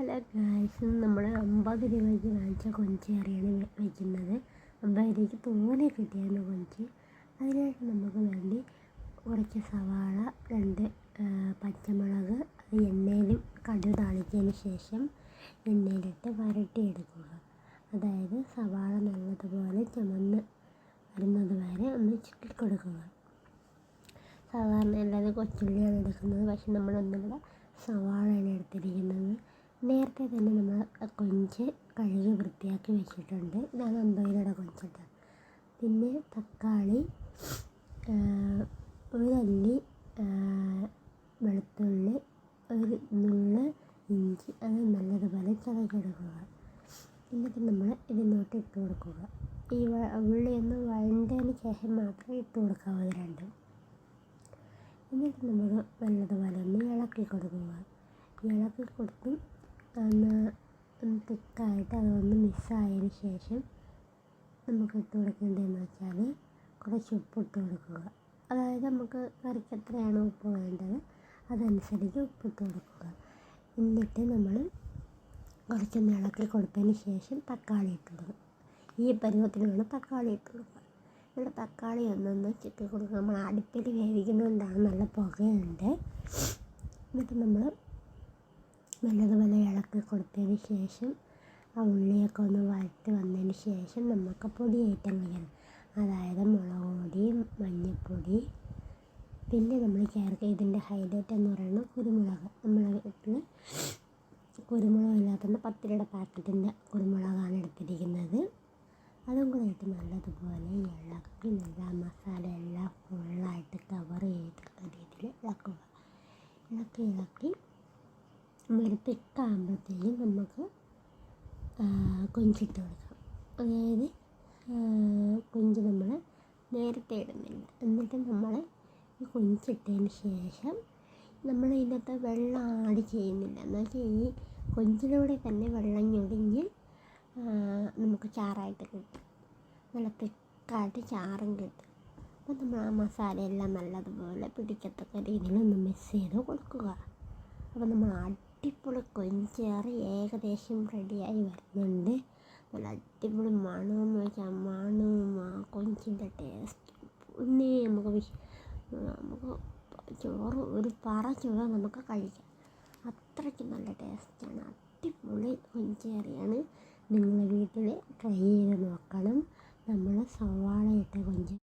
Hello guys നമ്മൾ അമ്പത് രൂപയ്ക്ക് വാങ്ങിച്ച കൊഞ്ചി കറിയാണ് വയ്ക്കുന്നത് അമ്പത് രൂപയ്ക്ക് തോനെ കിട്ടിയായിരുന്നു കൊഞ്ച്. അതിനായിട്ട് നമുക്ക് വേണ്ടി കുറച്ച് സവാള രണ്ട് പച്ചമുളക് അത് എണ്ണയിലും കടു താളിച്ചതിന് ശേഷം എണ്ണയിലിട്ട് വരട്ടിയെടുക്കുക അതായത് സവാള നല്ലതുപോലെ ചുമന്ന് വരുന്നത് വരെ ഒന്ന് ചുറ്റി കൊടുക്കുക. സാധാരണ എല്ലാവരും കൊച്ചുള്ളിയാണ് എടുക്കുന്നത്. പക്ഷെ നമ്മളൊന്നുമിവിടെ സവാളയാണ് എടുത്തിരിക്കുന്നത്. നേരത്തെ തന്നെ നമ്മൾ കൊഞ്ച് കഴുകി വൃത്തിയാക്കി വെച്ചിട്ടുണ്ട്. ഞാൻ അമ്പതിലൂടെ കൊഞ്ചിട്ട്. പിന്നെ തക്കാളി ഒരു അല്ലി വെളുത്തുള്ളി ഒരു നുള്ള് ഇഞ്ചി അത് നല്ലതുപോലെ ചതച്ചെടുക്കുക എന്നിട്ട് നമ്മൾ ഇതിനോട്ട് ഇട്ട് കൊടുക്കുക. ഈ ഉള്ളിയൊന്ന് വഴണ്ടതിന് ശേഷം മാത്രമേ ഇട്ട് കൊടുക്കാവൂ രണ്ടും. എന്നിട്ട് നമ്മൾ നല്ലതുപോലെ ഒന്ന് ഇളക്കി കൊടുക്കുക. ഇളക്കി കൊടുത്ത് ഒന്ന് തിക്കായിട്ട് അതൊന്ന് മിക്സായതിന് ശേഷം നമുക്ക് ഇട്ട് കൊടുക്കേണ്ടതെന്ന് വെച്ചാൽ കുറച്ച് ഉപ്പ് ഇട്ട് കൊടുക്കുക. അതായത് നമുക്ക് കറിക്ക് എത്രയാണ് ഉപ്പ് വേണ്ടത് അതനുസരിച്ച് ഉപ്പ് ഇട്ട് കൊടുക്കുക. എന്നിട്ട് നമ്മൾ കുറച്ചൊന്ന് ഇളക്കി കൊടുത്തതിന് ശേഷം തക്കാളി ഇട്ട് കൊടുക്കുക. ഈ പരുവത്തിന് വേണം തക്കാളി ഇട്ട് കൊടുക്കുക. എന്നിട്ട് തക്കാളി ഒന്നൊന്ന് ചിക്കി കൊടുക്കുക നമ്മൾ അടുപ്പിൽ വേവിക്കുന്നതുകൊണ്ടാണ് നല്ല പുകയുണ്ട്. എന്നിട്ട് നമ്മൾ നല്ലതുപോലെ ഇളക്കി കൊടുത്തതിന് ശേഷം ആ ഉള്ളിയൊക്കെ ഒന്ന് വഴറ്റി വന്നതിന് ശേഷം നമുക്ക് പൊടി ഏറ്റം ചെയ്യണം അതായത് മുളക് പൊടി മഞ്ഞൾപ്പൊടി പിന്നെ നമ്മൾ ചേർക്കുക ഇതിന്റെ ഹൈലൈറ്റ് എന്ന് പറയുന്നത് കുരുമുളക്. നമ്മളെ വീട്ടിൽ കുരുമുളക് ഇല്ലാത്തതുകൊണ്ട് പത്ത് പാക്കറ്റിന്റെ കുരുമുളകാണ് എടുത്തിരിക്കുന്നത്. അതും കൂടെ ഇട്ട് നല്ലതുപോലെ ഇളക്കി നല്ല മസാല എല്ലാം ഫുള്ളായിട്ട് കവർ ചെയ്തിട്ടുള്ള രീതിയിൽ ഇളക്കുക. ഇളക്കി ഇളക്കി ഒരു ആകുമ്പോഴത്തേക്കും നമുക്ക് കൊഞ്ചിട്ട് കൊടുക്കാം അതായത് കൊഞ്ച് നമ്മൾ നേരത്തെ ഇടുന്നില്ല. എന്നിട്ട് നമ്മൾ ഈ കൊഞ്ചിട്ടതിന് ശേഷം നമ്മൾ ഇതിനകത്ത് വെള്ളം ആഡ് ചെയ്യുന്നില്ല. എന്ന് വെച്ചാൽ ഈ കൊഞ്ചിലൂടെ തന്നെ വെള്ളം ഞൊടിഞ്ഞ് നമുക്ക് ചാറായിട്ട് കിട്ടും. നല്ല ചാറും കിട്ടും. അപ്പോൾ നമ്മൾ ആ മസാലയെല്ലാം നല്ലതുപോലെ പിടിക്കത്തക്ക രീതിയിൽ ഒന്ന് മിക്സ് ചെയ്ത് കൊടുക്കുക. അപ്പോൾ നമ്മൾ അടിപൊളി കൊഞ്ചേറി ഏകദേശം റെഡിയായി വരുന്നുണ്ട്. നല്ല അടിപൊളി മണമെന്ന് വെച്ചാൽ മണവും ആ കൊഞ്ചിന്റെ ടേസ്റ്റ് പിന്നെ നമുക്ക് നമുക്ക് ചോറ് ഒരു പറ ചോറ് നമുക്ക് കഴിക്കാം. അത്രയ്ക്ക് നല്ല ടേസ്റ്റാണ് അടിപൊളി കൊഞ്ചേറിയാണ്. നിങ്ങൾ വീട്ടിൽ ട്രൈ ചെയ്ത് നോക്കണം. നമ്മൾ സവാള ഇട്ട കൊഞ്ച്